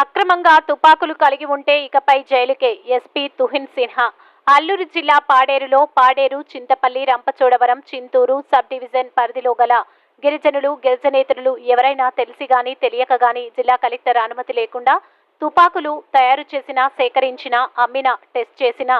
అక్రమంగా తుపాకులు కలిగి ఉంటే ఇకపై జైలుకే ఎస్పీ తుహిన్ సిన్హా. అల్లూరు జిల్లా పాడేరులో పాడేరు చింతపల్లి రంపచోడవరం చింతూరు సబ్ డివిజన్ పరిధిలో గల గిరిజనులు గిరిజనేతరులు ఎవరైనా తెలిసి గాని తెలియక గాని జిల్లా కలెక్టర్ అనుమతి లేకుండా తుపాకులు తయారు చేసిన సేకరించిన అమ్మిన టెస్ట్ చేసిన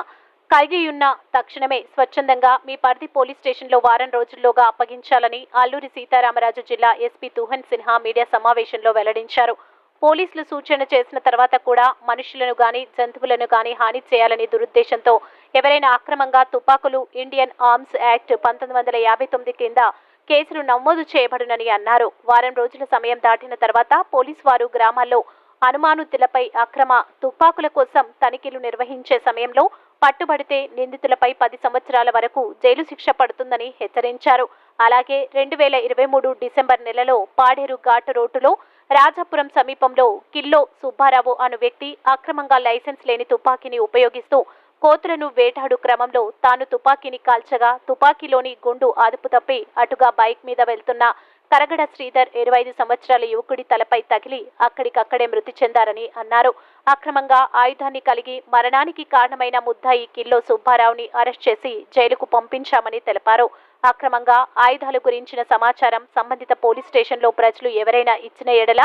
కలిగియున్న తక్షణమే స్వచ్ఛందంగా మీ పరిధి పోలీస్ స్టేషన్లో వారం రోజుల్లోగా అప్పగించాలని అల్లూరి సీతారామరాజు జిల్లా ఎస్పీ తుహన్ సిన్హా మీడియా సమావేశంలో వెల్లడించారు. పోలీసులు సూచన చేసిన తర్వాత కూడా మనుషులను గాని జంతువులను గాని హాని చేయాలని దురుద్దేశంతో ఎవరైనా అక్రమంగా తుపాకులు ఇండియన్ ఆర్మ్స్ యాక్ట్ పంతొమ్మిది వందల యాభై తొమ్మిది కింద కేసులు నమోదు చేయబడునని అన్నారు. వారం రోజుల సమయం దాటిన తర్వాత పోలీసు వారు గ్రామాల్లో అనుమానుతులపై అక్రమ తుపాకుల కోసం తనిఖీలు నిర్వహించే సమయంలో పట్టుబడితే నిందితులపై పది సంవత్సరాల వరకు జైలు శిక్ష పడుతుందని హెచ్చరించారు. అలాగే రెండు వేల ఇరవై మూడు డిసెంబర్ నెలలో పాడేరు ఘాట్ రోడ్డులో రాజాపురం సమీపంలో కిల్లో సుబ్బారావు అను వ్యక్తి అక్రమంగా లైసెన్స్ లేని తుపాకీని ఉపయోగిస్తూ కోతులను వేటాడు క్రమంలో తాను తుపాకీని కాల్చగా తుపాకీలోని గుండు అదుపు తప్పి అటుగా బైక్ మీద వెళ్తున్న కరగడ శ్రీధర్ ఇరవై ఐదు సంవత్సరాల యువకుడి తలపై తగిలి అక్కడికక్కడే మృతి చెందారని అన్నారు. అక్రమంగా ఆయుధాన్ని కలిగి మరణానికి కారణమైన ముద్దాయి కిల్లో సుబ్బారావుని అరెస్ట్ చేసి జైలుకు పంపించామని తెలిపారు. అక్రమంగా ఆయుధాల గురించిన సమాచారం సంబంధిత పోలీస్ స్టేషన్లో ప్రజలు ఎవరైనా ఇచ్చిన ఎడల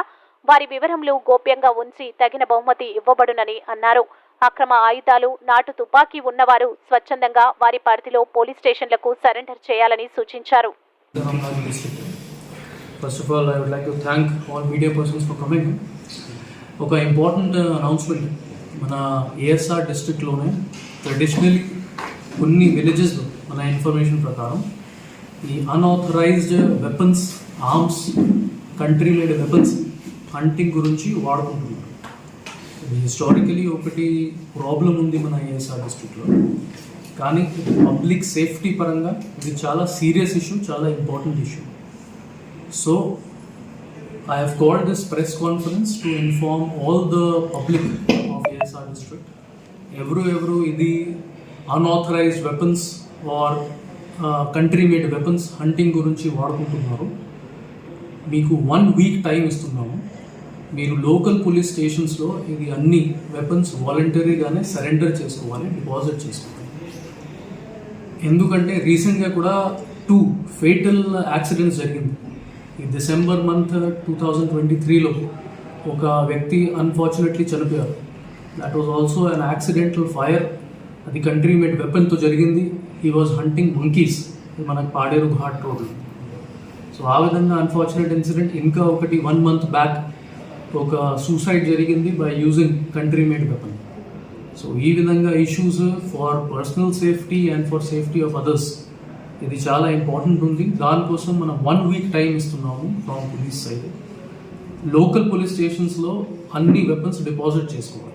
వారి వివరములు గోప్యంగా ఉంచి తగిన బహుమతి ఇవ్వబడునని అన్నారు. అక్రమ ఆయుధాలు నాటు తుపాకీ ఉన్నవారు స్వచ్ఛందంగా వారి పరిధిలో పోలీస్ స్టేషన్లకు సరెండర్ చేయాలని సూచించారు. Ramnagari district. First of all, I would like to thank all media persons ఒక ఇంపార్టెంట్ అనౌన్స్మెంట్ మన ఏఎస్ఆర్ డిస్ట్రిక్ట్లోనే ట్రెడిషనల్ కొన్ని విలేజెస్లో మన ఇన్ఫర్మేషన్ ప్రకారం ఈ unauthorised weapons arms country made weapons hunting గురించి వాడుకుంటున్నారు హిస్టారికలీ ఒకటి ప్రాబ్లం ఉంది మన ఐఎస్ఆర్ డిస్ట్రిక్ట్లో కానీ పబ్లిక్ సేఫ్టీ పరంగా ఇది చాలా సీరియస్ ఇష్యూ చాలా important issue so I have called this press conference to inform all the public of ISR district ఎవరు ఎవరు ఇది unauthorised weapons or country made weapons hunting గురించి వాడుకుంటున్నారు. మీకు వన్ వీక్ టైం ఇస్తున్నాము. మీరు లోకల్ పోలీస్ స్టేషన్స్లో ఇది అన్ని వెపన్స్ వాలంటరీగానే సరెండర్ చేసుకోవాలి డిపాజిట్ చేసుకోవాలి. ఎందుకంటే రీసెంట్గా కూడా టూ ఫేటల్ యాక్సిడెంట్స్ జరిగింది. ఈ December month two thousand twenty త్రీలో ఒక వ్యక్తి అన్ఫార్చునేట్లీ చనిపోయారు. That was also an accidental fire అది కంట్రీ మేడ్ వెపన్తో జరిగింది. ఈ వాజ్ హంటింగ్ మంకీస్ మనకు పాడేరు ఘాట్ రోడ్లు సో ఆ విధంగా అన్ఫార్చునేట్ ఇన్సిడెంట్ ఇంకా ఒకటి వన్ మంత్ బ్యాక్ ఒక సూసైడ్ జరిగింది by using country made weapon so ఈ విధంగా issues for personal safety and for safety of others ఇది చాలా ఇంపార్టెంట్ ఉంది. దానికోసం మనం వన్ వీక్ టైం ఇస్తున్నాము from police side local police స్టేషన్స్లో అన్ని వెపన్స్ డిపాజిట్ చేసుకోవాలి.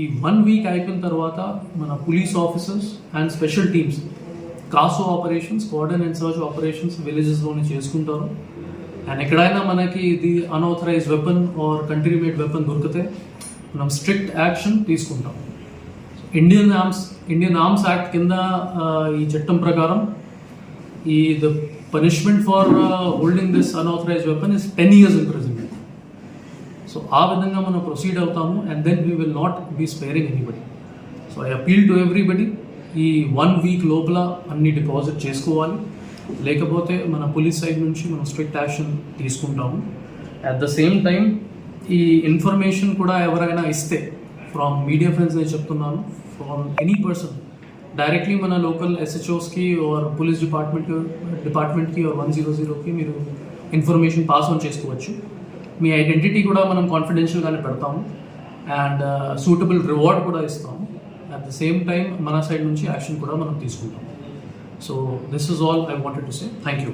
ఈ వన్ వీక్ అయిపోయిన తర్వాత మన police officers and special teams CASO operations coordinate and search operations విలేజెస్లోనే చేసుకుంటారు. అండ్ ఎక్కడైనా మనకి ఇది unauthorised weapon or country made weapon దొరికితే మనం స్ట్రిక్ట్ యాక్షన్ తీసుకుంటాం. Indian arms Indian arms act కింద ఈ చట్టం ప్రకారం ఈ the punishment for holding this unauthorised weapon is ten years imprisonment so ఆ విధంగా మనం ప్రొసీడ్ అవుతాము and then we will not be sparing anybody so I appeal to everybody ఈ వన్ వీక్ లోపల అన్ని డిపాజిట్ చేసుకోవాలి. లేకపోతే మన పోలీస్ సైడ్ నుంచి మనం స్ట్రిక్ట్ యాక్షన్ తీసుకుంటాము. అట్ ద సేమ్ టైం ఈ ఇన్ఫర్మేషన్ కూడా ఎవరైనా ఇస్తే ఫ్రమ్ మీడియా ఫ్రెండ్స్ నేను చెప్తున్నాను ఫ్రమ్ ఎనీ పర్సన్ డైరెక్ట్లీ మన లోకల్ ఎస్హెచ్ఓస్కి ఆర్ పోలీస్ డిపార్ట్మెంట్ డిపార్ట్మెంట్కి ఆర్ వన్ జీరో జీరోకి మీరు ఇన్ఫర్మేషన్ పాస్ ఆన్ చేసుకోవచ్చు. మీ ఐడెంటిటీ కూడా మనం కాన్ఫిడెన్షియల్గానే పెడతాము. అండ్ సూటబుల్ రివార్డ్ కూడా ఇస్తాము. అట్ ద సేమ్ టైం మన సైడ్ నుంచి యాక్షన్ కూడా మనం తీసుకుంటాం so this is all I wanted to say thank you